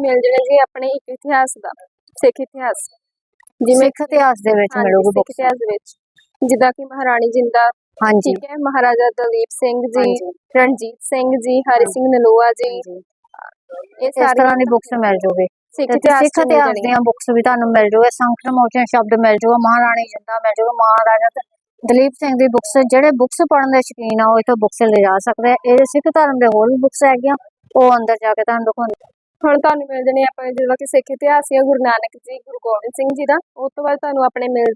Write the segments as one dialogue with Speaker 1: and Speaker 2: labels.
Speaker 1: ਮਿਲ ਜਾਣਾ ਜੀ ਆਪਣੇ ਇੱਕ ਇਤਿਹਾਸ ਦਾ ਸਿੱਖ ਇਤਿਹਾਸ।
Speaker 2: ਸਿੱਖ ਇਤਿਹਾਸ ਦੇ ਵਿੱਚ ਮਿਲੂਗੀ
Speaker 1: ਸਿੱਖ ਇਤਿਹਾਸ ਦੇ ਵਿੱਚ। ਜਿੱਦਾਂ ਕਿ ਮਹਾਰਾਣੀ ਜਿੰਦਾ
Speaker 2: ਹਾਂਜੀ।
Speaker 1: ਠੀਕ ਹੈ ਮਹਾਰਾਜਾ ਦਲੀਪ ਸਿੰਘ ਜੀ ਰਣਜੀਤ ਸਿੰਘ ਜੀ ਹਰੀ ਸਿੰਘ ਨਲੋਆ ਜੀ। ਇਹ ਸਾਰੇ
Speaker 2: ਤਰ੍ਹਾਂ ਦੀ ਬੁੱਕਸ ਮਿਲ ਜੂਗੀ।
Speaker 1: ਸਿੱਖ ਇਤਿਹਾਸ।
Speaker 2: ਦੀਆਂ ਬੁੱਕਸ ਵੀ ਤੁਹਾਨੂੰ ਮਿਲ ਜੂਗੇ। ਸੰਕਟ ਮੋਚਨ ਸ਼ਬਦ ਮਿਲ ਜੂਗਾ ਮਹਾਰਾਣੀ ਜਿੰਦਾ ਮਿਲ ਜੂਗਾ ਮਹਾਰਾਜਾ ਦਲੀਪ ਸਿੰਘ ਦੀ ਬੁੱਕਸ ਜਿਹੜੇ ਬੁੱਕਸ ਪੜ੍ਹਨ ਦੇ ਸ਼ੌਕੀਨ ਆ ਉਹ ਇਥੋਂ ਬੁੱਕਸ ਲੈ ਜਾ ਸਕਦੇ ਆ। ਇਹ ਸਿੱਖ ਧਰਮ ਦੇ ਹੋਰ ਵੀ ਬੁੱਕਸ ਹੈਗੀਆਂ ਉਹ ਅੰਦਰ ਜਾ ਕੇ ਤੁਹਾਨੂੰ ਦਿਖਾਉਂਦੇ
Speaker 1: ਹੁਣ ਤੁਹਾਨੂੰ ਮਿਲ ਜਾਣੇ ਆਪਾਂ ਜਿਵੇਂ ਕਿ ਸਿੱਖ ਇਤਿਹਾਸ ਜਾਂ ਗੁਰੂ ਨਾਨਕ ਜੀ ਗੁਰੂ ਗੋਬਿੰਦ ਸਿੰਘ ਜੀ ਦਾ ਉਸ ਤੋਂ ਬਾਅਦ ਤੁਹਾਨੂੰ ਆਪਣੇ ਮਿਲ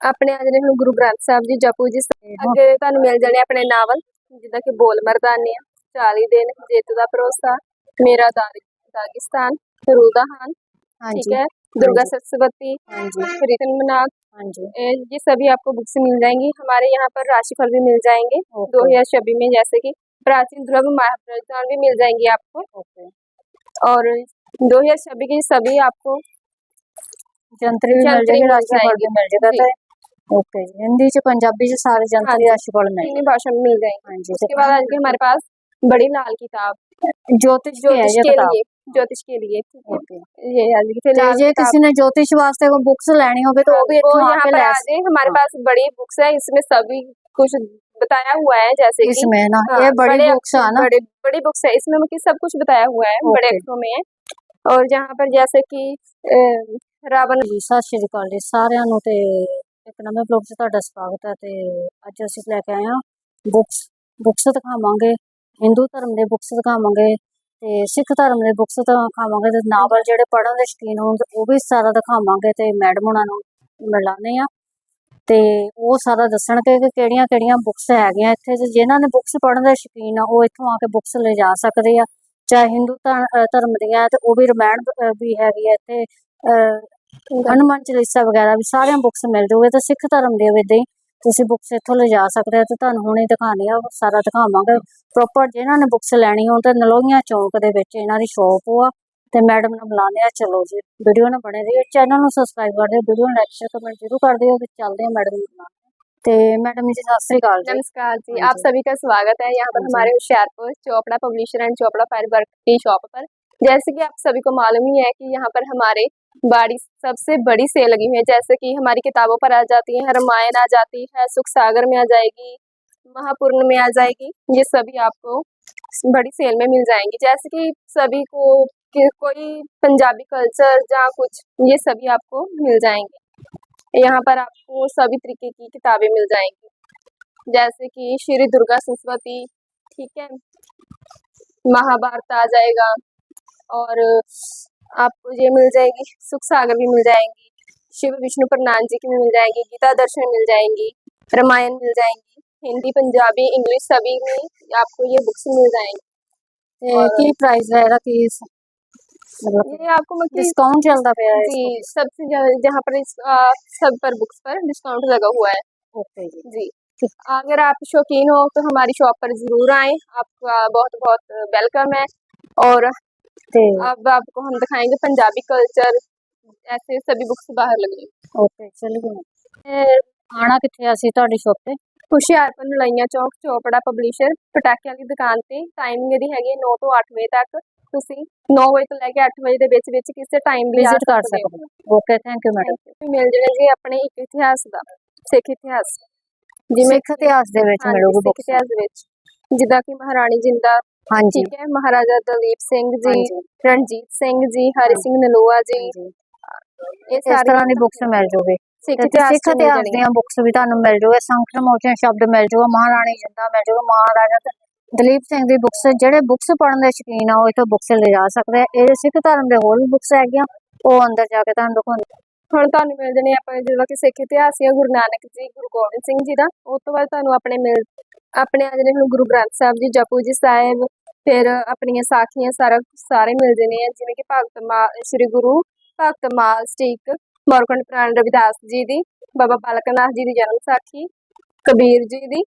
Speaker 1: ਆਪਣੇ ਆ ਜਿਹੜੇ ਹੁਣ ਗੁਰੂ ਗ੍ਰੰਥ ਸਾਹਿਬ ਜੀ ਜਪੂ ਜੀ ਸਾਹਿਬ। ਅੱਗੇ ਤੁਹਾਨੂੰ ਮਿਲ ਜਾਣੇ ਆਪਣੇ ਨਾਵਲ ਜਿੱਦਾਂ ਕਿ ਬੋਲ ਮਰਦਾਨੀਆਂ 40 ਦਿਨ ਜੇਤੂ ਦਾ ਭਰੋਸਾ ਮੇਰਾ ਦਾਗ- ਦਾਗਿਸਤਾਨ ਰੂਦਾ ਖਾਨ ठीक
Speaker 2: ਹਾਂਜੀ
Speaker 1: है दुर्गा
Speaker 2: हाँ जी।
Speaker 1: सरस्वती
Speaker 2: ਹਾਂਜੀ
Speaker 1: रितन मनाक
Speaker 2: ਹਾਂਜੀ
Speaker 1: ए, ये सभी आपको बुक्स मिल जाएंगी हमारे यहाँ पर राशिफल भी मिल जाएंगे
Speaker 2: ओके।
Speaker 1: दो हजार छब्बीस में जैसे कि प्राचीन ध्रुव महाप्रचार भी मिल जाएंगी आपको
Speaker 2: ਓਕੇ
Speaker 1: और दो हजार छब्बीस की सभी आपको
Speaker 2: ਜੰਤਰੀ ਵੀ ਮਿਲ ਜੇਗਾ
Speaker 1: ਰਾਸ਼ੀ
Speaker 2: ਫਲ ਵੀ ਮਿਲ
Speaker 1: ਜੇਗਾ
Speaker 2: ਤਾਂ ओके जी हिंदी से पंजाबी से सारे जंतरी
Speaker 1: राशि
Speaker 2: फल मिल
Speaker 1: तीन भाषा में मिल जाएंगे
Speaker 2: हाँ जी
Speaker 1: उसके बाद आज की हमारे पास बड़ी लाल किताब ज्योतिष
Speaker 2: ज्योतिष
Speaker 1: के लिए ज्योतिष के लिए ये
Speaker 2: ये किसी ने ज्योतिष वास्ते वो बुक्स लेनी होगी तो
Speaker 1: वो
Speaker 2: भी
Speaker 1: यहाँ पे हमारे पास बड़ी बुक्स है इसमें सभी कुछ बताया हुआ है जैसे कि
Speaker 2: इसमें ना
Speaker 1: हाँ,
Speaker 2: ये बड़ी
Speaker 1: बड़े
Speaker 2: बुक्स है ना
Speaker 1: बड़े बड़ी बुक्स है इसमें मतलब सब कुछ बताया हुआ है बड़े
Speaker 2: ओके।
Speaker 1: अक्षरों में है और जहाँ पर जैसे कि अ, रावण
Speaker 2: ਜੀ ਸਤਿ ਸ਼੍ਰੀ ਅਕਾਲ ਜੀ ਸਾਰਿਆਂ ਨੂੰ ਤੇ ਇੱਕ ਨਵੇਂ ਬਲੌਗ 'ਚ ਤੁਹਾਡਾ ਸਵਾਗਤ ਹੈ ਤੇ ਅੱਜ ਅਸੀਂ ਲੈ ਕੇ ਆਏ ਹਾਂ ਬੁੱਕਸ ਬੁੱਕਸ ਦਿਖਾਵਾਂਗੇ ਹਿੰਦੂ ਧਰਮ ਦੇ ਬੁੱਕਸ ਦਿਖਾਵਾਂਗੇ ਤੇ ਸਿੱਖ ਧਰਮ ਦੇ ਬੁੱਕਸ ਦਿਖਾਵਾਂਗੇ ਤੇ ਨਾਵਲ ਜਿਹੜੇ ਪੜ੍ਹਨ ਦੇ ਸ਼ੌਕੀਨ ਹੋਣ ਉਹ ਵੀ ਸਾਰਾ ਦਿਖਾਵਾਂਗੇ ਤੇ ਮੈਡਮ ਉਹਨਾਂ ਨੂੰ ਮਿਲਾਨੇ ਆ ਤੇ ਉਹ ਸਾਰਾ ਦੱਸਣਗੇ ਕਿ ਕਿਹੜੀਆਂ ਕਿਹੜੀਆਂ ਬੁੱਕਸ ਹੈਗੀਆਂ ਇੱਥੇ ਤੇ ਜਿਨ੍ਹਾਂ ਨੇ ਬੁੱਕਸ ਪੜ੍ਹਨ ਦਾ ਸ਼ੌਕੀਨ ਆ ਉਹ ਇੱਥੋਂ ਆ ਕੇ ਬੁੱਕਸ ਲੈ ਜਾ ਸਕਦੇ ਆ। ਚਾਹੇ ਹਿੰਦੂ ਧਰਮ ਦੀਆਂ ਤੇ ਉਹ ਵੀ ਰਮਾਇਣ ਵੀ ਹੈਗੀ ਹੈ ਇੱਥੇ ਅ, ਹਨੂੰਮਾਨ ਚਾਲੀਸਾ ਵਗੈਰਾ ਵੀ ਸਾਰੀਆਂ ਬੁੱਕਸ ਮਿਲ ਜੂਗੇ ਤੇ ਸਿੱਖ ਧਰਮ ਦੇ ਵੀ ਹੀ ਤੁਸੀਂ ਬੁੱਕਸ ਇੱਥੋਂ ਲਿਜਾ ਸਕਦੇ ਹੋ ਤੇ ਤੁਹਾਨੂੰ ਹੁਣੇ ਦਿਖਾਣੇ ਆ ਸਾਰਾ ਦਿਖਾਵਾਂਗੇ। ਪ੍ਰੋਪਰ ਜਿਹਨਾਂ ਨੇ ਬੁੱਕਸ ਲੈਣੀ ਹੋਣ ਤਾਂ ਨਲੋਈਆਂ ਚੌਂਕ ਦੇ ਵਿੱਚ ਇਹਨਾਂ ਦੀ ਸ਼ਾਪ ਆ। ਤੇ ਮੈਡਮ ਨੂੰ ਬੁਲਾਉਂਦੇ ਆ ਚਲੋ ਜੀ ਵੀਡੀਓ ਨਾਲ ਬਣੇ ਰਹੀਓ ਚੈਨਲ ਨੂੰ ਸਬਸਕ੍ਰਾਈਬ ਕਰ ਦਿਓ ਵੀਡੀਓ ਨੂੰ ਲਾਈਕ ਸ਼ੇਅਰ ਕਮੈਂਟ ਜ਼ਰੂਰ ਕਰ ਦਿਓ ਤੇ ਚੱਲਦੇ ਆ ਮੈਡਮ ਨੂੰ ਬੁਲਾਉਣ ਤੇ ਮੈਡਮ ਜੀ ਸਤਿ ਸ੍ਰੀ ਅਕਾਲ ਜੀ
Speaker 1: नमस्कार जी
Speaker 2: हाँ
Speaker 1: आप
Speaker 2: जी।
Speaker 1: सभी का स्वागत है यहाँ पर
Speaker 2: हाँ जी।
Speaker 1: हमारे Hoshiarpur Chopra publisher and Chopra fibre की शॉप पर जैसे कि आप सभी को मालूम ही है कि यहाँ पर हमारे बाड़ी सबसे बड़ी सेल लगी हुई है जैसे कि हमारी किताबों पर आ जाती है रामायण आ जाती है सुख सागर में आ जाएगी महापूर्ण में आ जाएगी ये सभी आपको बड़ी सेल में मिल जाएंगी जैसे कि सभी को कि कोई पंजाबी कल्चर या कुछ ये सभी आपको मिल जाएँगे। यहाँ पर आपको सभी तरीके की किताबें मिल जाएँगी। जैसे कि श्री दुर्गा सरस्वती ठीक है? महाभारत आ जाएगा और आपको ये मिल जाएगी सुख सागर भी मिल जाएँगी शिव विष्णु प्रणान जी की मिल जाएगी गीता दर्शन मिल जाएँगी रामायण मिल जाएँगी हिंदी पंजाबी इंग्लिश सभी में आपको ये बुक्स मिल जाएँगी।
Speaker 2: प्राइस वगैरह की
Speaker 1: ये आपको मतलब
Speaker 2: डिस्काउंट चलता पे है
Speaker 1: जी सबसे ज्यादा- जहाँ पर इस, आ, सब पर बुक्स पर डिस्काउंट लगा हुआ है
Speaker 2: ओके जी
Speaker 1: जी अगर आप शौकीन हो तो हमारी शॉप पर जरूर आएं आपका बहुत बहुत वेलकम है और
Speaker 2: ਤੇ
Speaker 1: अब आपको हम दिखाएंगे पंजाबी कल्चर ऐसे सभी बुक्स बाहर लगी
Speaker 2: ਓਕੇ ਚਲਿਏ ਆਣਾ ਕਿੱਥੇ ਆ ਅਸੀਂ ਤੁਹਾਡੀ ਸ਼ਾਪ ਤੇ
Speaker 1: ਹੁਸ਼ਿਆਰਪੁਰ ਨਲਾਈਆਂ ਚੌਕ ਚੋਪੜਾ ਪਬਲਿਸ਼ਰ ਪਟਾਕਿਆਂ ਦੀ ਦੁਕਾਨ ਤੇ ਟਾਈਮਿੰਗ ਇਹਦੀ ਹੈਗੀ ਹੈ 9 ਤੋਂ 8 ਵਜੇ ਤੱਕ ਤੁਸੀਂ 9 ਵਜੇ ਤੋਂ ਲੈ ਕੇ 8 ਵਜੇ ਦੇ ਵਿੱਚ ਵਿੱਚ ਕਿਸੇ ਟਾਈਮ ਵੀ
Speaker 2: ਵਿਜ਼ਿਟ ਕਰ
Speaker 1: ਸਕਦੇ ਹੋ।
Speaker 2: ਓਕੇ ਥੈਂਕ ਯੂ ਮੈਡਮ
Speaker 1: ਮਿਲ ਜਾਣੇ ਜੀ ਆਪਣੇ ਇੱਕ ਇਤਿਹਾਸ ਦਾ ਸਿੱਖ ਇਤਿਹਾਸ। ਜਿਵੇਂ
Speaker 2: ਸਿੱਖ ਇਤਿਹਾਸ ਦੇ ਵਿੱਚ ਮਿਲੂਗੀ
Speaker 1: ਸਿੱਖ ਇਤਿਹਾਸ ਦੇ ਵਿੱਚ। ਜਿੱਦਾਂ ਕਿ ਮਹਾਰਾਣੀ ਜਿੰਦਾ
Speaker 2: ਹਾਂਜੀ।
Speaker 1: ਠੀਕ ਹੈ ਮਹਾਰਾਜਾ ਦਲੀਪ ਸਿੰਘ ਜੀ ਰਣਜੀਤ ਸਿੰਘ ਜੀ ਹਰੀ ਸਿੰਘ ਨਲੋਆ ਜੀ। ਇਹ
Speaker 2: ਇਸ ਤਰ੍ਹਾਂ ਦੀ ਬੁੱਕਸ ਮਿਲ ਜੂਗੀ।
Speaker 1: ਸਿੱਖ ਇਤਿਹਾਸ।
Speaker 2: ਦੀਆਂ ਬੁੱਕਸ ਵੀ ਤੁਹਾਨੂੰ ਮਿਲ ਜੂਗੇ। ਸੰਕਟ ਮੋਚਨ ਸ਼ਬਦ ਮਿਲ ਜੂਗਾ ਮਹਾਰਾਣੀ ਜਿੰਦਾ ਮਿਲ ਜੂਗਾ ਮਹਾਰਾਜਾ ਦ- ਦਲੀਪ ਸਿੰਘ ਦੀ ਬੁੱਕਸ ਜਿਹੜੇ ਬੁੱਕਸ ਪੜ੍ਹਨ ਦੇ ਸ਼ੌਕੀਨ ਆ, ਉਹ ਇਥੋਂ ਬੁੱਕਸ ਲੈ ਜਾ ਸਕਦੇ ਆ। ਇਹ ਸਿੱਖ ਧਰਮ ਦੇ ਹੋਰ ਵੀ ਬੁੱਕਸ ਹੈਗੀਆਂ, ਉਹ ਅੰਦਰ ਜਾ ਕੇ ਤੁਹਾਨੂੰ ਦਿਖਾਉਂਦੇ
Speaker 1: ਹੁਣ ਤੁਹਾਨੂੰ ਮਿਲ ਜਾਣੇ ਆਪਾਂ ਜਿਵੇਂ ਕਿ ਸਿੱਖ ਇਤਿਹਾਸ ਹੈ ਗੁਰੂ ਨਾਨਕ ਜੀ, ਗੁਰੂ ਗੋਬਿੰਦ ਸਿੰਘ ਜੀ ਦਾ। ਉਸ ਤੋਂ ਬਾਅਦ ਤੁਹਾਨੂੰ ਆਪਣੇ ਮਿਲ, ਆਪਣੇ ਆ ਜਿਹੜੇ ਹੁਣ ਗੁਰੂ ਗ੍ਰੰਥ ਸਾਹਿਬ ਜੀ, ਜਪੂ ਜੀ ਸਾਹਿਬ, ਫਿਰ ਆਪਣੀਆਂ ਸਾਖੀਆਂ ਸਾਰਾ ਸਾਰੇ ਮਿਲ ਜਾਣੇ ਆ, ਜਿਵੇਂ ਕਿ ਭਗਤ ਮਾਲ ਸ੍ਰੀ ਗੁਰੂ ਭਗਤ ਮਾਲ ਸਟੀਕ ਮੋਰਕੰਡ ਪ੍ਰਾਣ ਰਵਿਦਾਸ ਜੀ ਦੀ, ਬਾਬਾ ਬਾਲਕ ਨਾਥ ਜੀ ਦੀ ਜਨਮ ਸਾਖੀ, ਕਬੀਰ ਜੀ ਦੀ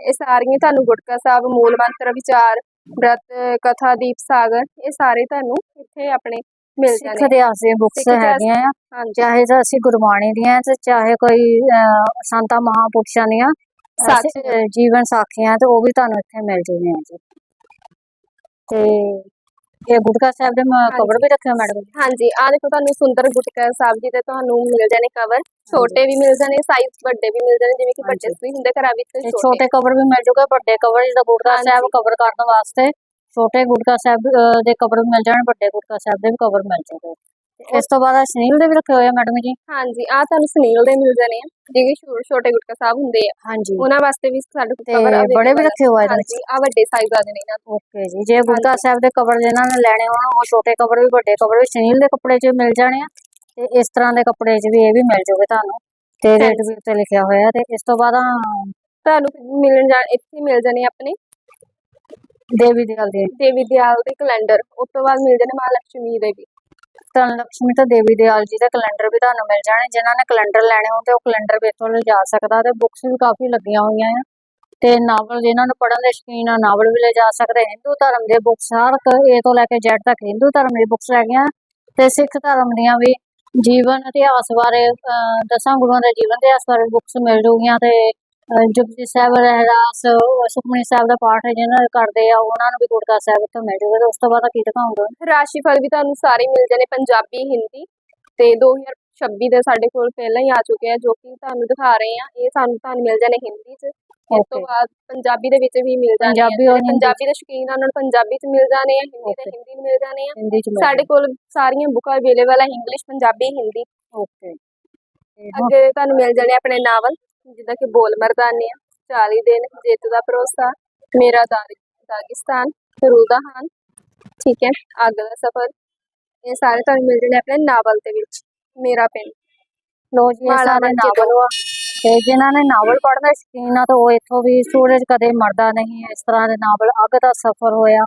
Speaker 1: ਇਹ ਸਾਰੀਆਂ ਤੁਹਾਨੂੰ ਗੁਟਕਾ ਸਾਹਿਬ ਮੂਲ ਮੰਤਰ ਵਿਚਾਰ ਬ੍ਰਤ ਕਥਾ ਦੀਪ ਸਾਗਰ ਇਹ ਸਾਰੇ ਤੁਹਾਨੂੰ ਇੱਥੇ ਆਪਣੇ ਮਿਲ
Speaker 2: ਸਿੱਖ
Speaker 1: ਜਾਣੇ
Speaker 2: ਇਤਿਹਾਸ ਦੀਆਂ ਬੁੱਕਸ
Speaker 1: ਸਿੱਖ
Speaker 2: ਹੈਗੀਆਂ ਆ। ਚਾਹੇ ਤਾਂ ਅਸੀਂ ਗੁਰਬਾਣੀ ਦੀਆਂ ਤੇ ਚਾਹੇ ਕੋਈ ਸੰਤਾਂ ਮਹਾਪੁਰਸ਼ਾਂ ਦੀਆਂ। ਅਹ, ਜੀਵਨ ਸਾਖੀਆਂ ਤੇ ਉਹ ਵੀ ਤੁਹਾਨੂੰ ਇੱਥੇ ਮਿਲ ਜਾਣੀਆਂ ਜੀ। ਤੇ ਇਹ ਗੁਟਕਾ ਸਾਹਿਬ ਦੇ ਕਵਰ ਵੀ ਰੱਖਿਆ ਮੈਡਮ
Speaker 1: ਹਾਂਜੀ ਆ ਦੇਖੋ ਤੁਹਾਨੂੰ ਸੁੰਦਰ ਗੁਟਕਾ ਸਾਹਿਬ ਜੀ ਦੇ ਤੁਹਾਨੂੰ ਮਿਲ ਜਾਣੇ ਕਵਰ ਛੋਟੇ ਵੀ ਮਿਲ ਜਾਣੇ ਸਾਈਜ਼ ਵੱਡੇ ਵੀ ਮਿਲ ਜਾਣੇ ਜਿਵੇਂ ਕਿ
Speaker 2: ਹਾਂਜੀ।
Speaker 1: ਵੀ ਹੁੰਦੇ ਘਰਾਂ ਵਿੱਚ ਛੋਟੇ।
Speaker 2: ਛੋਟੇ ਕਵਰ ਵੀ ਮਿਲ ਜੂਗਾ ਵੱਡੇ ਕਵਰ ਜਿਹਦਾ ਗੁਟਕਾ ਸਾਹਿਬ। ਕਵਰ ਕਰਨ ਵਾਸਤੇ ਛੋਟੇ ਗੁਟਕਾ ਸਾਹਿਬ ਦੇ ਕਵਰ ਮਿਲ ਜਾਣ ਵੱਡੇ ਗੁਟਕਾ ਸਾਹਿਬ ਦੇ ਵੀ ਕਵਰ ਮਿਲ ਤੇ ਇਸ ਤੋਂ ਬਾਅਦ ਸੁਨੀਲ ਦੇ ਵੀ ਰੱਖੇ ਹੋਏ ਆ ਮੈਡਮ ਜੀ।
Speaker 1: ਹਾਂਜੀ ਆ ਤੁਹਾਨੂੰ ਸੁਨੀਲ ਦੇ ਮਿਲ ਜਾਣੇ ਆ ਜਿਹੜੇ ਛੋ- ਛੋਟੇ ਗੁਟਕਾ ਸਾਹਿਬ ਹੁੰਦੇ ਆ।
Speaker 2: ਹਾਂਜੀ।
Speaker 1: ਉਹਨਾਂ ਵਾਸਤੇ ਵੀ ਸਾਡੇ ਕੋਲ
Speaker 2: ਤੇ
Speaker 1: ਕਵਰ
Speaker 2: ਬੜੇ ਵੀ ਰੱਖੇ ਹੋਏ ਆ
Speaker 1: ਹਾਂਜੀ ਆ ਵੱਡੇ ਸਾਈਜ਼ ਆ ਜਾਣੇ ਇਹਨਾਂ ਦੇ।
Speaker 2: ਓਕੇ ਜੀ ਜੇ ਗੁਟਕਾ ਸਾਹਿਬ ਦੇ ਕਵਰ ਜਿਹਨਾਂ ਨੇ ਲੈਣੇ ਹੋਣ ਉਹ ਛੋਟੇ ਕਵਰ ਵੀ ਵੱਡੇ ਕਵਰ ਵੀ ਸੁਨੀਲ ਦੇ ਕੱਪੜੇ 'ਚ ਮਿਲ ਜਾਣੇ ਆ। ਤੇ ਇਸ ਤਰ੍ਹਾਂ ਦੇ ਕੱਪੜੇ 'ਚ ਵੀ ਇਹ ਵੀ ਮਿਲ ਜੂਗੇ ਤੁਹਾਨੂੰ। ਤੇ ਰੇਟ ਵੀ ਉੱਤੇ ਲਿਖਿਆ ਹੋਇਆ ਤੇ ਇਸ ਤੋਂ ਬਾਅਦ ਆਹ
Speaker 1: ਤੁਹਾਨੂੰ ਮਿਲਣ ਜਾ ਇੱਥੇ ਮਿਲ ਜਾਣੇ ਆਪਣੇ।
Speaker 2: ਦੇਵੀ ਦੇ।
Speaker 1: ਦੇਵੀ ਦਿਆਲ ਦੇ ਕੈਲੰਡਰ ਉਸ ਤੋਂ ਬਾਅਦ ਮਿਲ ਜਾਣੇ ਮਹਾਲక్ష్ਮੀ ਦੇ ਵੀ।
Speaker 2: ਧਨ ਲక్ష్ਮੀ ਤੇ ਦੇਵੀ ਦਿਆਲ ਜੀ ਦੇ ਕੈਲੰਡਰ ਵੀ ਤੁਹਾਨੂੰ ਮਿਲ ਜਾਣੇ। ਜਿਨ੍ਹਾਂ ਨੇ ਕੈਲੰਡਰ ਲੈਣੇ ਹੋਣ ਤੇ ਉਹ ਕੈਲੰਡਰ ਵੀ ਇੱਥੋਂ ਲਿਜਾ ਸਕਦਾ ਤੇ ਬੁੱਕਸ ਵੀ ਕਾਫੀ ਲੱਗੀਆਂ ਹੋਈਆਂ ਆ। ਤੇ ਨਾਵਲ ਜਿਨ੍ਹਾਂ ਨੂੰ ਪੜ੍ਹਨ ਦੇ ਸ਼ੌਕੀਨ ਆ ਨਾਵਲ ਵੀ ਲਿਜਾ ਸਕਦੇ ਹਿੰਦੂ ਧਰਮ ਦੇ ਬੁੱਕਸ ਹਰ ਇੱਕ ਤੋਂ ਲੈ ਕੇ Z ਤੱਕ ਹਿੰਦੂ ਧਰਮ ਦੀ ਬੁੱਕਸ ਹੈਗੀਆਂ ਤੇ ਸਿੱਖ ਧਰਮ ਦੀਆਂ ਵੀ ਜੀਵਨ ਇਤਿਹਾਸ ਬਾਰੇ ਅਹ, ਦਸਾਂ ਗੁਰੂਆਂ ਦੇ ਜੀਵਨ ਇਤਿਹਾਸ ਬਾਰੇ ਬੁੱਕਸ ਮਿਲ ਜੂਗੀਆਂ ਤੇ ਜਪਜੀ ਸਾਹਿਬ ਰਹਿਰਾਸ ਸੁਖਮਨੀ ਸਾਹਿਬ ਦਾ ਪਾਠ ਜਿਹਨਾਂ ਕਰਦੇ ਆ ਉਹਨਾਂ ਨੂੰ ਵੀ ਗੁਰਕਾ ਸਾਹਿਬ ਤੋਂ ਮਿਲ ਜੂਗਾ ਉਸ ਤੋਂ ਬਾਅਦ ਕੀ ਦਿਖਾਉਂਗਾ?
Speaker 1: ਰਾਸ਼ੀਫਲ ਵੀ ਤੁਹਾਨੂੰ ਸਾਰੇ ਮਿਲ ਜਾਣੇ ਪੰਜਾਬੀ ਹਿੰਦੀ। ਤੇ 2026 ਦੇ ਸਾਡੇ ਕੋਲ ਪਹਿਲਾਂ ਹੀ ਆ ਚੁੱਕੇ ਆ ਜੋ ਕਿ ਤੁਹਾਨੂੰ ਦਿਖਾ ਰਹੇ ਆ। ਇਹ ਸਾਨੂੰ ਤੁਹਾਨੂੰ ਮਿਲ ਜਾਣੇ ਹਿੰਦੀ 'ਚ। ਇਸ ਤੋਂ. ਬਾਅਦ ਪੰਜਾਬੀ ਦੇ ਵਿੱਚ ਵੀ ਮਿਲ ਜਾਣੇ।
Speaker 2: ਪੰਜਾਬੀ ਔਰ।
Speaker 1: ਪੰਜਾਬੀ ਦੇ ਸ਼ੌਕੀਨ ਉਹਨਾਂ ਨੂੰ ਪੰਜਾਬੀ 'ਚ ਮਿਲ ਜਾਣੇ ਆ ਹਿੰਦੀ ਤੇ. ਹਿੰਦੀ ਮਿਲ ਜਾਣੇ ਆ। ਸਾਡੇ ਕੋਲ ਸਾਰੀਆਂ ਬੁੱਕਾਂ ਅਵੇਲੇਬਲ ਆ ਇੰਗਲਿਸ਼ ਪੰਜਾਬੀ ਹਿੰਦੀ।
Speaker 2: ਓਕੇ
Speaker 1: ਅੱਗੇ ਤੁਹਾਨੂੰ ਮਿਲ ਜਾਣੇ ਆਪਣੇ ਨਾਵਲ। ਜਿੱਦਾਂ ਕਿ ਬੋਲ ਮਰਦਾਨੇ ਆ 40 ਦਿਨ ਜੇਤੂ ਦਾ ਭਰੋਸਾ ਮੇਰਾ ਦਾਗ- ਦਾਗਿਸਤਾਨ ਰੂਦਾ ਹਾਨ ਠੀਕ ਹੈ ਅੱਗ ਦਾ ਸਫ਼ਰ ਇਹ ਸਾਰੇ ਤੁਹਾਨੂੰ ਮਿਲ ਜਾਣੇ ਆਪਣੇ ਨਾਵਲ ਦੇ ਵਿੱਚ ਮੇਰਾ ਪਿੰਡ।
Speaker 2: ਲੋ ਜੀ ਇਹ ਸਾਰੇ ਨਾਵਲ ਤੇ ਜਿਨ੍ਹਾਂ ਨੇ ਨਾਵਲ ਪੜ੍ਹਨ ਦੇ ਸ਼ੌਕੀਨ ਆ ਤਾਂ ਉਹ ਇੱਥੋਂ ਵੀ ਸੂਰਜ ਕਦੇ ਮਰਦਾ ਨਹੀਂ ਇਸ ਤਰ੍ਹਾਂ ਦੇ ਨਾਵਲ ਅੱਗ ਦਾ ਸਫ਼ਰ ਹੋਇਆ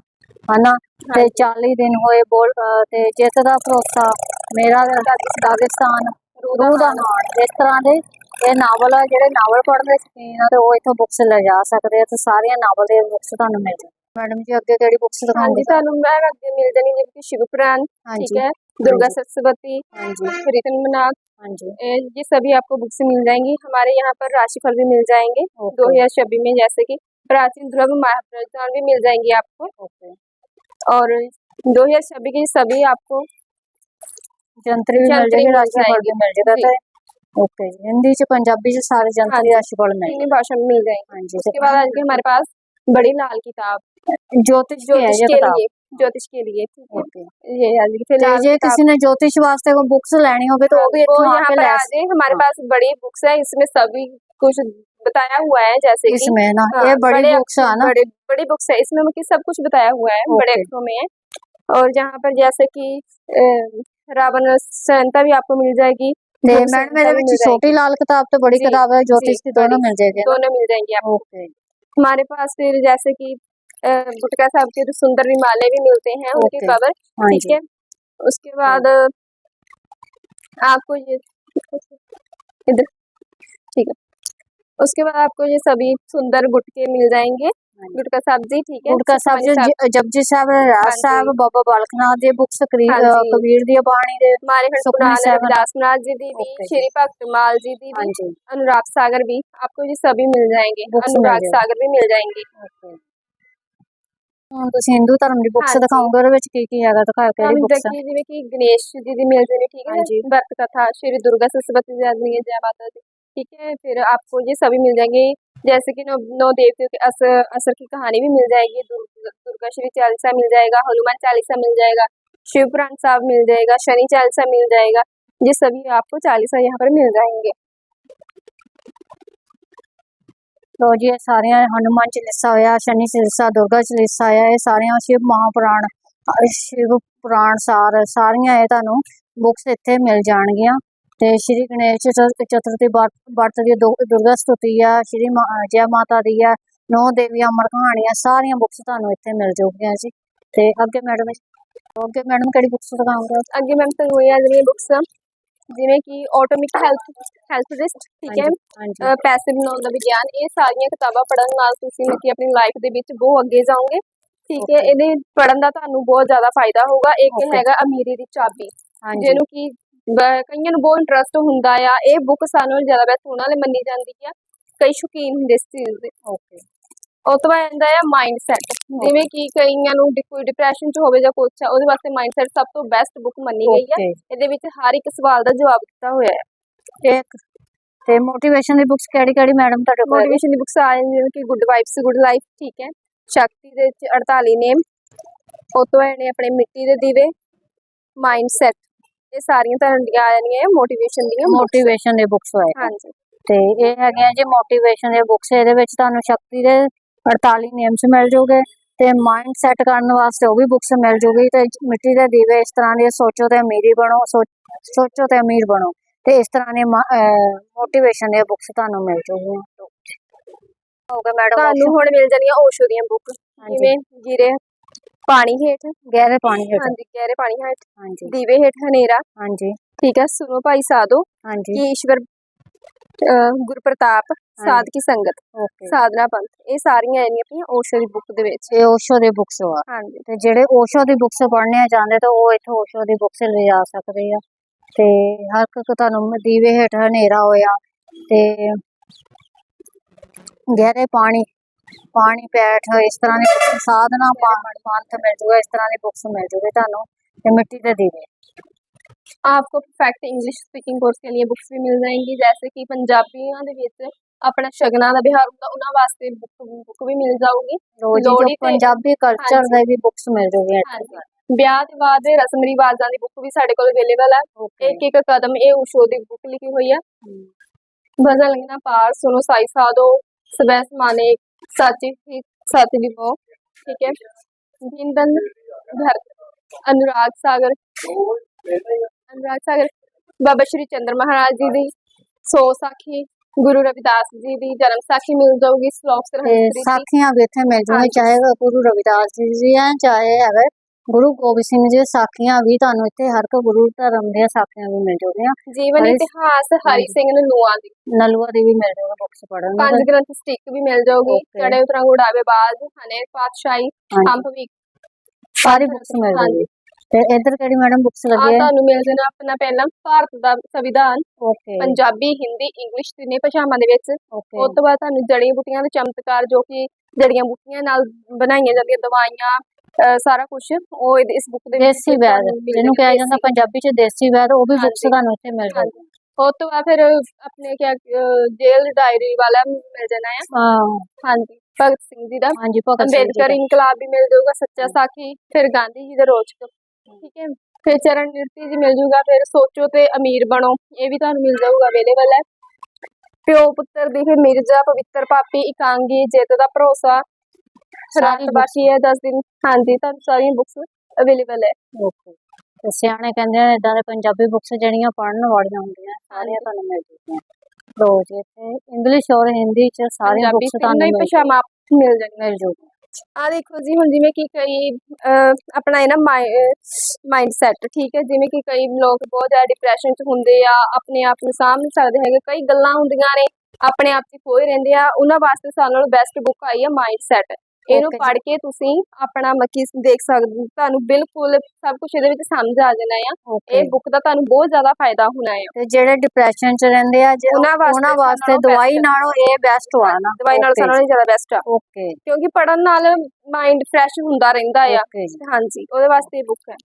Speaker 2: ਹਨਾ? ਤੇ 40 ਦਿਨ ਹੋਏ ਬੋਲ ਤੇ ਜਿੱਤ ਦਾ ਭਰੋਸਾ ਮੇਰਾ ਦਾਗਿਸਤਾਨ ਰੂਹ ਦਾ ਹਾਣ ਇਸ ਤਰ੍ਹਾਂ ਦੇ ਇਹ ਨਾਵਲ ਆ ਜਿਹੜੇ ਨਾਵਲ ਪੜ੍ਹਨ ਦੇ ਸ਼ੌਕੀਨ ਆ ਤੇ ਉਹ ਇੱਥੋਂ ਬੁੱਕਸ ਲੈ ਜਾ ਸਕਦੇ ਆ ਤੇ ਸਾਰੀਆਂ ਨਾਵਲ ਦੇ ਬੁੱਕਸ ਤੁਹਾਨੂੰ ਮਿਲ ਜਾਣ ਮੈਡਮ ਜੀ ਅੱਗੇ ਕਿਹੜੀ ਬੁੱਕਸ
Speaker 1: ਹਾਂਜੀ
Speaker 2: ਦਿਖਾਉਂਗੇ
Speaker 1: ਤੁਹਾਨੂੰ ਮੈਂ ਅੱਗੇ ਮਿਲ ਜਾਣੀ ਜਿਵੇਂ ਕਿ ਸ਼ਿਵ पुराण ठीक
Speaker 2: ਹਾਂਜੀ
Speaker 1: है दुर्गा सरस्वती
Speaker 2: ਹਾਂਜੀ
Speaker 1: रितन मनाक
Speaker 2: ਹਾਂਜੀ
Speaker 1: ये सभी आपको बुक्स मिल जाएंगी हमारे यहाँ पर राशिफल भी मिल जाएंगे
Speaker 2: ओके
Speaker 1: दो हजार छब्बीस में जैसे कि प्राचीन ध्रुव महाप्रस्थान भी मिल जाएंगे आपको
Speaker 2: ओके
Speaker 1: और दो हजार छब्बीस की सभी आपको
Speaker 2: ਜੰਤਰੀ ਵੀ ਮਿਲ
Speaker 1: ਜੰਤਰੀ
Speaker 2: ਜਾਏਗੀ
Speaker 1: ਮਿਲ
Speaker 2: ਰਾਸ਼ਟਰਫਲ ਵੀ ਮਿਲ ਜਾਏਗਾ ਤਾਂ ओके हिंदी च पंजाबी च सारे
Speaker 1: जंतरी
Speaker 2: राशिफल मिल
Speaker 1: तीन भाषा में मिल जाएगी
Speaker 2: हाँ जी
Speaker 1: उसके बाद आज भी हमारे पास बड़ी लाल किताब
Speaker 2: ज्योतिष की है
Speaker 1: ज्योतिष
Speaker 2: ये
Speaker 1: के
Speaker 2: किताब
Speaker 1: लिए ज्योतिष के लिए ठीक है।
Speaker 2: ओके
Speaker 1: ये आज की फिलहाल ਤੇ
Speaker 2: ਜੇ
Speaker 1: किताब-
Speaker 2: ਕਿਸੇ ਨੇ ਜੋਤਿਸ਼ ਵਾਸਤੇ ਕੋਈ ਬੁੱਕਸ ਲੈਣੀ ਹੋਵੇ ਤਾਂ ਉਹ ਵੀ
Speaker 1: वो
Speaker 2: ਇੱਥੋਂ ਆ
Speaker 1: यहाँ
Speaker 2: ਕੇ
Speaker 1: पर
Speaker 2: ਲੈ
Speaker 1: आ जाए हमारे
Speaker 2: हाँ।
Speaker 1: पास बड़ी बुक्स है इसमें सभी कुछ बताया हुआ है जैसे कि
Speaker 2: ਇਸਮੇ ਨਾ
Speaker 1: हाँ,
Speaker 2: ਇਹ बड़ी
Speaker 1: ਬੜੀ
Speaker 2: ਬੁੱਕਸ ਆ ਨਾ
Speaker 1: बड़े बड़ी बुक्स है इसमें मतलब सब कुछ बताया हुआ है बड़े
Speaker 2: Okay.
Speaker 1: अक्षरों में है और जहाँ पर जैसे कि अ, रावण भी आपको मिल जाएगी।
Speaker 2: छोटी लाल
Speaker 1: किताब
Speaker 2: तो बड़ी किताब
Speaker 1: है
Speaker 2: ज्योतिष की
Speaker 1: दोनों
Speaker 2: मिल जाएगी।
Speaker 1: दोनों मिल जाएँगी आपको। हमारे पास फिर जैसे की गुटका साहब के सुंदर विमालय भी मिलते हैं उनके कवर
Speaker 2: हाँ
Speaker 1: ठीक है? उसके हाँ। बाद आपको ये इधर ठीक है। उसके बाद आपको ये सभी सुंदर गुटके मिल जाएँगे।
Speaker 2: ਗੁਟਕਾ
Speaker 1: ਸਾਹਿਬ ਜੀ ਠੀਕ ਹੈ
Speaker 2: ਗੁਟਕਾ ਸਾਹਿਬ ਜੀ ਜਪਜੀ ਸਾਹਿਬ ਰਾਜ ਸਾਹਿਬ ਬਾਬਾ ਬਾਲਕਨਾਥ ਦੀ
Speaker 1: ਬੁੱਕਸ
Speaker 2: ਕਬੀਰ ਦੀ ਬਾਣੀ ਦੇ ਮਾਰੇ
Speaker 1: ਹਰਪੁਰਾਨ ਰਵਿਦਾਸਨਾਥ ਜੀ ਦੀ ਵੀ ਸ਼੍ਰੀ
Speaker 2: ਭਗਤ
Speaker 1: ਮਾਲ ਜੀ ਦੀ ਵੀ ਅਨੁਰਾਗ ਸਾਗਰ ਵੀ ਆਪਕੋ
Speaker 2: ਜੀ ਸਭੀ
Speaker 1: ਮਿਲ
Speaker 2: ਜਾਏंगे
Speaker 1: ਅਨੁਰਾਗ ਸਾਗਰ ਵੀ ਮਿਲ
Speaker 2: ਜਾਏंगे ਹੁਣ ਤੁਸੀਂ ਹਿੰਦੂ ਧਰਮ ਦੀ
Speaker 1: ਬੁੱਕਸ
Speaker 2: ਦਿਖਾਉਂਗੇ ਉਹਦੇ ਵਿੱਚ ਕੀ ਕੀ ਹੈਗਾ
Speaker 1: ਦਿਖਾ
Speaker 2: ਕੇ
Speaker 1: ਜਿਹੜੀ ਬੁੱਕਸ ਜਿਵੇਂ ਕਿ ਗਣੇਸ਼ ਜੀ ਦੀ ਮਿਲ ਜਾਣੀ ਠੀਕ
Speaker 2: ਹੈ
Speaker 1: ਵਰਤ ਕਥਾ ਸ਼੍ਰੀ ਦੁਰਗਾ ਸਰਸਵਤੀ ਜੀ ਦੀ ਜੈ ਮਾਤਾ ਦੀ ਠੀਕ ਹੈ? ਫਿਰ ਆਪਕੋ ਇਹ ਸਭੀ ਮਿਲ ਜਾਣਗੇ जैसे कि नौ, नौ देवतियों के असर असर की कहानी भी मिल जाएगी दुर्गा, दुर्गा श्री चालीसा मिल जाएगा हनुमान चालीसा मिल जाएगा शिव पुराण साहब मिल जाएगा शनि चालीसा मिल जाएगा ये सभी आपको चालीसा यहाँ पर मिल जाएंगे
Speaker 2: ਲੋ ਜੀ ਇਹ ਸਾਰੀਆਂ ਹਨੂਮਾਨ ਚਾਲੀਸਾ ਹੋਇਆ ਸ਼ਨੀ ਚਾਲੀਸਾ ਦੁਰਗਾ ਚਾਲੀਸਾ ਹੋਇਆ ਇਹ ਸਾਰੀਆਂ ਸ਼ਿਵ ਮਹਾਪੁਰਾਣ ਅਹ ਸ਼ਿਵ ਪੁਰਾਣ ਸਾਰ ਸਾਰੀਆਂ ਇਹ ਤੁਹਾਨੂੰ ਬੁੱਕਸ ਇੱਥੇ ਮਿਲ ਜਾਣਗੀਆਂ ਤੇ ਸ਼੍ਰੀ ਗਣੇਸ਼ ਚਤੁਰ- ਚਤੁਰਥੀ ਵਰਤ ਦੀ ਦੁਰਗਾ ਸਤੁਤੀ ਆ ਸ਼੍ਰੀ ਜੈ ਮਾਤਾ ਦੀ ਆ ਨੌ ਦੇਵੀਆਂ ਅਮਰ ਕਹਾਣੀਆਂ ਸਾਰੀਆਂ ਬੁੱਕਸ ਤੁਹਾਨੂੰ ਇੱਥੇ ਮਿਲ ਜਾਊਗੀਆਂ ਜੀ। ਤੇ ਅੱਗੇ ਮੈਡਮ ਅੱਗੇ ਮੈਡਮ ਕਿਹੜੀ ਬੁੱਕਸ ਦਿਖਾਉਂਗੇ
Speaker 1: ਅੱਗੇ ਮੈਮ ਤੁਹਾਨੂੰ ਇਹ ਆ ਜਾਣੀਆਂ ਬੁੱਕਸ ਜਿਵੇਂ ਕਿ ਆਟੋਮਿਕ ਹੈਲਥ ਹੈਲਥ ਰਿਸਟ ਠੀਕ ਹੈ? ਪੈਸਿਵ ਨੌਨ ਦਾ ਵਿਗਿਆਨ ਇਹ ਸਾਰੀਆਂ ਕਿਤਾਬਾਂ ਪੜ੍ਹਨ ਨਾਲ ਤੁਸੀਂ ਕਿ ਆਪਣੀ ਲਾਈਫ ਦੇ ਵਿੱਚ ਬਹੁਤ ਅੱਗੇ ਜਾਓਗੇ ਠੀਕ ਹੈ. ਇਹਦੇ ਪੜ੍ਹਨ ਦਾ ਤੁਹਾਨੂੰ ਬਹੁਤ ਜ਼ਿਆਦਾ ਫਾਇਦਾ ਹੋਊਗਾ। ਇੱਕ. ਹੈਗਾ ਅਮੀਰੀ ਦੀ ਚਾਬੀ ਜਿਹਨੂੰ ਕਿ ਕਈਆਂ ਨੂੰ ਬਹੁਤ ਇੰਟਰਸਟ ਹੁੰਦਾ ਆ। ਇਹ ਬੁੱਕ ਸਾਨੂੰ ਜ਼ਿਆਦਾ ਬੈਸਟ ਉਹਨਾਂ ਲਈ ਮੰਨੀ ਜਾਂਦੀ ਆ। ਕਈ ਸ਼ੌਕੀਨ ਹੁੰਦੇ ਇਸ ਚੀਜ਼ ਦੇ।
Speaker 2: ਓਕੇ
Speaker 1: ਉਹ ਤੋਂ ਬਾਅਦ ਆਉਂਦਾ ਆ ਮਾਈਂਡ ਸੈਟ ਜਿਵੇਂ ਕਿ ਕਈਆਂ ਨੂੰ ਡਿ- ਕੋਈ ਡਿਪਰੈਸ਼ਨ ਚ ਹੋਵੇ ਜਾਂ ਕੁਛ ਆ ਉਹਦੇ ਵਾਸਤੇ ਮਾਈਂਡਸੈਟ ਸਭ ਤੋਂ ਬੈਸਟ ਬੁੱਕ ਮੰਨੀ ਗਈ
Speaker 2: ਓਕੇ
Speaker 1: ਇਹਦੇ ਵਿੱਚ ਹਰ ਇੱਕ ਸਵਾਲ ਦਾ ਜਵਾਬ ਦਿੱਤਾ ਹੋਇਆ ਹੈ
Speaker 2: ਇੱਕ ਤੇ ਮੋਟੀਵੇਸ਼ਨ ਦੀ ਬੁੱਕਸ ਕਿਹੜੀ ਕਿਹੜੀ ਮੈਡਮ ਤੁਹਾਡੇ ਕੋਲ?
Speaker 1: ਮੋਟੀਵੇਸ਼ਨ ਦੀ ਬੁੱਕਸ ਆ ਜਾਂਦੀਆਂ ਜਿਵੇਂ ਕਿ ਗੁੱਡ ਵਾਈਬਸ ਗੁੱਡ ਲਾਈਫ ਠੀਕ ਹੈ। ਸ਼ਕਤੀ ਦੇ ਵਿੱਚ 48 ਨੇਮ। ਉਹ ਤੋਂ ਬਾਅਦ ਨੇ ਆਪਣੇ ਮਿੱਟੀ ਦੇ ਦੀਵੇ। ਮਾਈਂਡਸੈਟ ਇਹ ਸਾਰੀਆਂ ਤਰ੍ਹਾਂ ਦੀਆਂ ਆ ਜਾਣੀਆਂ ਮੋਟੀਵੇਸ਼ਨ ਦੀਆਂ।
Speaker 2: ਮੋਟੀਵੇਸ਼ਨ ਦੀ ਬੁੱਕਸ ਹੋਏ
Speaker 1: ਹਾਂਜੀ।
Speaker 2: ਤੇ ਇਹ ਹੈਗੀਆਂ ਜੀ ਮੋਟੀਵੇਸ਼ਨ ਦੀਆਂ ਬੁੱਕਸ ਇਹਦੇ ਵਿੱਚ ਤੁਹਾਨੂੰ ਸ਼ਕਤੀ ਦੇ 48 ਨੇਮਸ ਮਿਲ ਜੂਗੇ ਤੇ ਮਾਈਂਡ ਸੈਟ ਕਰਨ ਵਾਸਤੇ ਉਹ ਵੀ ਬੁੱਕਸ ਮਿਲ ਜੂਗੀ ਤੇ ਮਿੱਟੀ ਦੇ ਦੀਵੇ ਇਸ ਤਰ੍ਹਾਂ ਦੀ ਸੋਚੋ ਤੇ ਅਮੀਰੀ ਬਣੋ ਸੋਚ- ਤੇ ਅਮੀਰ ਬਣੋ ਤੇ ਇਸ ਤਰ੍ਹਾਂ ਦੀ ਮੋਟੀਵੇਸ਼ਨ ਦੀਆਂ ਬੁੱਕਸ ਤੁਹਾਨੂੰ ਮਿਲ ਜੂਗੀਆਂ। ਹੋਗਾ ਮੈਡਮ
Speaker 1: ਤੁਹਾਨੂੰ ਹੁਣ ਮਿਲ ਜਾਣੀਆਂ ਓਸ਼ੋ ਦੀਆਂ ਬੁੱਕ ਜਿਵੇਂ ਗਿਰੇ ਪਾਣੀ ਹੇਠ
Speaker 2: ਗਹਿਰੇ ਪਾਣੀ ਹੇਠ।
Speaker 1: ਹਾਂਜੀ ਗਹਿਰੇ ਪਾਣੀ ਹੇਠ
Speaker 2: ਹਾਂਜੀ।
Speaker 1: ਦੀਵੇ ਹੇਠ ਹਨੇਰਾ
Speaker 2: ਹਾਂਜੀ।
Speaker 1: ਠੀਕ ਹੈ ਸੁਣੋ ਭਾਈ ਸਾਧੋ
Speaker 2: ਹਾਂਜੀ।
Speaker 1: ਕਿ ਈਸ਼ਵਰ ਅਹ ਗੁਰਪ੍ਰਤਾਪ ਸਾਧ ਕੀ ਸੰਗਤ
Speaker 2: ਓਕੇ।
Speaker 1: ਸਾਧਨਾ ਪੰਥ ਇਹ ਸਾਰੀਆਂ ਆਈਆਂ ਪਈਆਂ ਓਸ਼ੋ ਦੀ ਬੁੱਕ ਦੇ ਵਿੱਚ।
Speaker 2: ਇਹ ਓਸ਼ੋ ਦੀ ਬੁੱਕਸ ਆ।
Speaker 1: ਹਾਂਜੀ।
Speaker 2: ਤੇ ਜਿਹੜੇ ਓਸ਼ੋ ਦੀ ਬੁੱਕਸ ਪੜ੍ਹਨੇ ਚਾਹੁੰਦੇ ਤਾਂ ਉਹ ਇੱਥੋਂ ਓਸ਼ੋ ਦੀ ਬੁੱਕਸ ਲਿਜਾ ਸਕਦੇ ਆ। ਤੇ ਹਰ ਇੱਕ ਤੁਹਾਨੂੰ ਦੀਵੇ ਹੇਠ ਹਨੇਰਾ ਹੋਇਆ ਤੇ ਗਹਿਰੇ ਪਾਣੀ ਪਾਣੀ ਪੈਠ ਇਸ ਤਰ੍ਹਾਂ ਦੀ books, ਸਾਧਨਾ ਪਾ- ਪੰਥ ਮਿਲ ਜੂਗਾ ਇਸ ਤਰ੍ਹਾਂ ਦੀ ਬੁੱਕਸ ਮਿਲ ਜੂਗੀ ਤੁਹਾਨੂੰ ਤੇ ਮਿੱਟੀ ਦੇ ਦੀਵੇ
Speaker 1: आपको परफेक्ट इंग्लिश स्पीकिंग कोर्स के लिए बुक्स भी मिल जाएंगी जैसे कि पंजाबियों ਦੇ ਵਿੱਚ ਆਪਣਾ ਸ਼ਗਨਾਂ ਦਾ ਵਿਹਾਰ ਹੁੰਦਾ ਉਹਨਾਂ ਵਾਸਤੇ ਬੁੱਕ ਬੁੱਕ ਵੀ ਮਿਲ ਜਾਊਗੀ
Speaker 2: ਲੋ ਜੀ ਜੋ
Speaker 1: ਲੋਹੜੀ ਤੇ-
Speaker 2: ਪੰਜਾਬੀ ਕਲਚਰ ਦੇ ਵੀ ਬੁੱਕਸ ਮਿਲ ਜੂਗੀਆਂ
Speaker 1: ਹਾਂਜੀ ਵਿਆਹ ਦੇ ਬਾਅਦ ਦੇ ਰਸਮ ਰਿਵਾਜਾਂ ਦੀ ਬੁੱਕ ਵੀ ਸਾਡੇ ਕੋਲ ਅਵੇਲੇਬਲ ਹੈ
Speaker 2: ਓਕੇ
Speaker 1: ਇੱਕ ਇੱਕ ਕਦਮ ਇਹ ਉਸ਼ੋ ਦੀ ਬੁੱਕ ਲਿਖੀ ਹੋਈ ਹੈ भजन लगना पार सुनो साई साधो सबैस माने साची ही सत विभो ठीक है भिंदन घर अनुराग सागर अनुराग सागर बाबा श्री चंद्र महाराज जी दी सो साखी गुरु रविदास जी दी जन्म साखी मिल जाऊगी श्लोक
Speaker 2: ਤੇ
Speaker 1: सरहद प्रीति
Speaker 2: ਸਾਖੀਆਂ ਵੀ ਇੱਥੇ ਮਿਲ ਜੂਗੀਆਂ
Speaker 1: ਹਾਂਜੀ।
Speaker 2: ਚਾਹੇ ਗੁਰੂ ਰਵਿਦਾਸ ਜੀ ਦੀ ਆ ਚਾਹੇ ਹੈਗਾ ਗੁਰੂ ਗੋਬਿੰਦ ਸਿੰਘ ਜੀ ਸਾਖੀਆਂ ਵੀ ਤੁਹਾਨੂੰ ਇੱਥੇ ਹਰ ਇੱਕ ਗੁਰੂ ਧਰਮ ਦੀਆਂ ਸਾਖੀਆਂ ਵੀ ਮਿਲ ਜੂਗੀਆਂ ਜੀਵਨ
Speaker 1: ਇਤਿਹਾਸ ਹਰੀ ਸਿੰਘ ਨਲੂਆ ਦੀ।
Speaker 2: ਨਲੂਆ ਦੀ ਵੀ ਮਿਲ ਜੂਗਾ ਬੁੱਕਸ ਪੜਨ ਨੂੰ
Speaker 1: ਪੰਜ ਗ੍ਰੰਥ ਸਟਿਕ ਵੀ
Speaker 2: ਮਿਲ
Speaker 1: ਜਾਊਗੀ ਚੜੇ ਉਤਰਾਂ ਉਡਾਵੇ ਬਾਜ਼ ਹਨੇ
Speaker 2: ਪਾਤਸ਼ਾਹੀ
Speaker 1: ਹੰਪ ਵੀ।
Speaker 2: ਸਾਰੀ ਬੁੱਕਸ ਮਿਲ ਜਾਊਗੀ ਤੇ ਇਧਰ ਕਿਹੜੀ ਮੈਡਮ ਬੁੱਕਸ ਲੱਗੀ ਹੈ
Speaker 1: ਤੁਹਾਨੂੰ ਮਿਲ ਜਣਾ ਆਪਣਾ ਪਹਿਲਾ ਭਾਰਤ ਦਾ ਸੰਵਿਧਾਨ।
Speaker 2: ਓਕੇ
Speaker 1: ਪੰਜਾਬੀ ਹਿੰਦੀ ਇੰਗਲਿਸ਼ ਤਿੰਨੇ ਭਾਸ਼ਾਵਾਂ ਦੇ ਵਿੱਚ। ਉਸ ਤੋਂ ਬਾਅਦ ਤੁਹਾਨੂੰ ਜੜੀਆਂ ਬੂਟੀਆਂ ਦੇ ਚਮਤਕਾਰ ਜੋ ਕਿ ਜੜੀਆਂ ਬੂਟੀਆਂ ਨਾਲ ਬਣਾਈਆਂ ਜਾਂਦੀਆਂ ਦਵਾਈਆਂ ਸਾਰਾ ਕੁਝ ਉਹ ਇਸ ਬੁੱਕ ਦੇ ਵਿੱਚ
Speaker 2: ਦੇਸੀ ਵੈਦ। ਜਿਹਨੂੰ ਕਿਹਾ। ਜਾਂਦਾ ਪੰਜਾਬੀ ਚ ਦੇਸੀ ਵੈਦ ਉਹ ਵੀ ਬੁੱਕਸ। ਤੁਹਾਨੂੰ ਇੱਥੇ ਮਿਲ। ਜਾਊਗੀ।
Speaker 1: ਉਸ ਤੋਂ ਬਾਅਦ ਫਿਰ ਆਪਣੇ ਕਿਆ ਜੇਲ੍ਹ ਡਾਇਰੀ ਵਾਲਾ ਮਿਲ ਜਾਣਾ ਹੈ
Speaker 2: ਹਾਂ।
Speaker 1: ਹਾਂਜੀ। ਭਗਤ ਸਿੰਘ ਜੀ ਦਾ।
Speaker 2: ਹਾਂਜੀ ਭਗਤ ਸਿੰਘ
Speaker 1: ਅੰਬੇਦਕਰ। ਇਨਕਲਾਬ ਵੀ ਮਿਲ ਜਾਊਗਾ ਸੱਚਾ ਸਾਖੀ ਫਿਰ ਗਾਂਧੀ ਜੀ ਦਾ ਰੋਚਕ। ਠੀਕ ਹੈ। ਫਿਰ ਚਰਨ ਨਿਰਤੀ ਜੀ ਮਿਲ ਜਾਊਗਾ ਫਿਰ ਸੋਚੋ ਤੇ ਅਮੀਰ ਬਣੋ ਇਹ ਵੀ ਤੁਹਾਨੂੰ ਮਿਲ ਜਾਊਗਾ ਅਵੇਲੇਬਲ ਹੈ। ਪਿਓ ਪੁੱਤਰ ਦੀ ਫਿਰ ਮਿਰਜ਼ਾ ਪਵਿੱਤਰ ਪਾਪੀ ਇਕਾਂਗੀ ਜਿੱਤ ਦਾ ਭਰੋਸਾ
Speaker 2: ਸਾਰੀ
Speaker 1: ਬਾਕੀ ਹੈ 10 ਦਿਨ ਹਾਂਜੀ ਤੁਹਾਨੂੰ ਸਾਰੀਆਂ ਬੁੱਕਸ ਅਵੇਲੇਬਲ ਹੈ।
Speaker 2: ਓਕੇ ਤੇ ਸਿਆਣੇ ਕਹਿੰਦੇ ਨੇ ਇਦਾਂ ਦੇ ਪੰਜਾਬੀ ਬੁੱਕਸ ਜਿਹੜੀਆਂ ਪੜ੍ਹਨ ਵਾਲੀਆਂ ਹੁੰਦੀਆਂ ਸਾਰੀਆਂ ਤੁਹਾਨੂੰ ਮਿਲ ਜੂਗੀਆਂ। ਲੋ ਜੀ ਇੱਥੇ ਇੰਗਲਿਸ਼ ਔਰ ਹਿੰਦੀ ਚ ਸਾਰੀਆਂ ਬੁੱਕਸ ਤੁਹਾਨੂੰ
Speaker 1: ਹੀ
Speaker 2: ਮਿਲ
Speaker 1: ਭਾਸ਼ਾਵਾਂ ਮਿਲ ਜਾਣਗੀਆਂ
Speaker 2: ਮਿਲ ਜੂਗੀਆਂ।
Speaker 1: ਆ ਦੇਖੋ ਜੀ ਹੁਣ ਜਿਵੇਂ ਕਿ ਕਈ ਆਪਣਾ ਇਹ ਨਾ ਮਾਈਂਡ ਸੈਟ ਠੀਕ ਹੈ ਜਿਵੇਂ ਕਿ ਕਈ ਲੋਕ ਬਹੁਤ ਜ਼ਿਆਦਾ ਡਿਪਰੈਸ਼ਨ ਚ ਹੁੰਦੇ ਆ ਆਪਣੇ ਆਪ ਨੂੰ ਸਾਂਭ ਨਹੀਂ ਸਕਦੇ ਹੈਗੇ। ਕਈ ਗੱਲਾਂ ਹੁੰਦੀਆਂ ਨੇ ਆਪਣੇ ਆਪ 'ਚ ਖੋਏ ਰਹਿੰਦੇ ਆ ਉਹਨਾਂ ਵਾਸਤੇ ਸਾਨੂੰ ਬੈਸਟ ਬੁੱਕ ਆਈ ਹੈ ਮਾਈਂਡ ਸੈਟ ਇਹਨੂੰ। ਪੜ੍ਹ ਕੇ ਤੁਸੀਂ ਆਪਣਾ ਮੱਕੀ ਦੇਖ ਸਕਦੇ ਹੋ ਤੁਹਾਨੂੰ ਬਿਲਕੁਲ ਸਭ ਕੁਝ ਇਹਦੇ ਵਿੱਚ ਸਮਝ ਆ ਜਾਣਾ ਆ। ਇਹ ਬੁੱਕ ਦਾ ਤੁਹਾਨੂੰ ਬਹੁਤ ਜ਼ਿਆਦਾ ਫਾਇਦਾ ਹੋਣਾ ਹੈ
Speaker 2: ਤੇ ਜਿਹੜੇ ਡਿਪਰੈਸ਼ਨ ਚ ਰਹਿੰਦੇ ਆ ਜੇ
Speaker 1: ਉਹਨਾਂ ਵਾਸਤੇ
Speaker 2: ਦਵਾਈ ਨਾਲੋਂ ਇਹ ਬੈਸਟ ਹੋਆ ਨਾ।
Speaker 1: ਦਵਾਈ ਨਾਲ ਨਾਲੋਂ ਜ਼ਿਆਦਾ ਬੈਸਟ ਆ।
Speaker 2: ਓਕੇ
Speaker 1: ਕਿਉਂਕਿ ਪੜਨ ਨਾਲ ਮਾਈਂਡ ਫਰੈਸ਼ ਹੁੰਦਾ ਰਹਿੰਦਾ ਆ। ਹਾਂਜੀ ਉਹਦੇ ਵਾਸਤੇ ਇਹ ਬੁੱਕ ਹੈ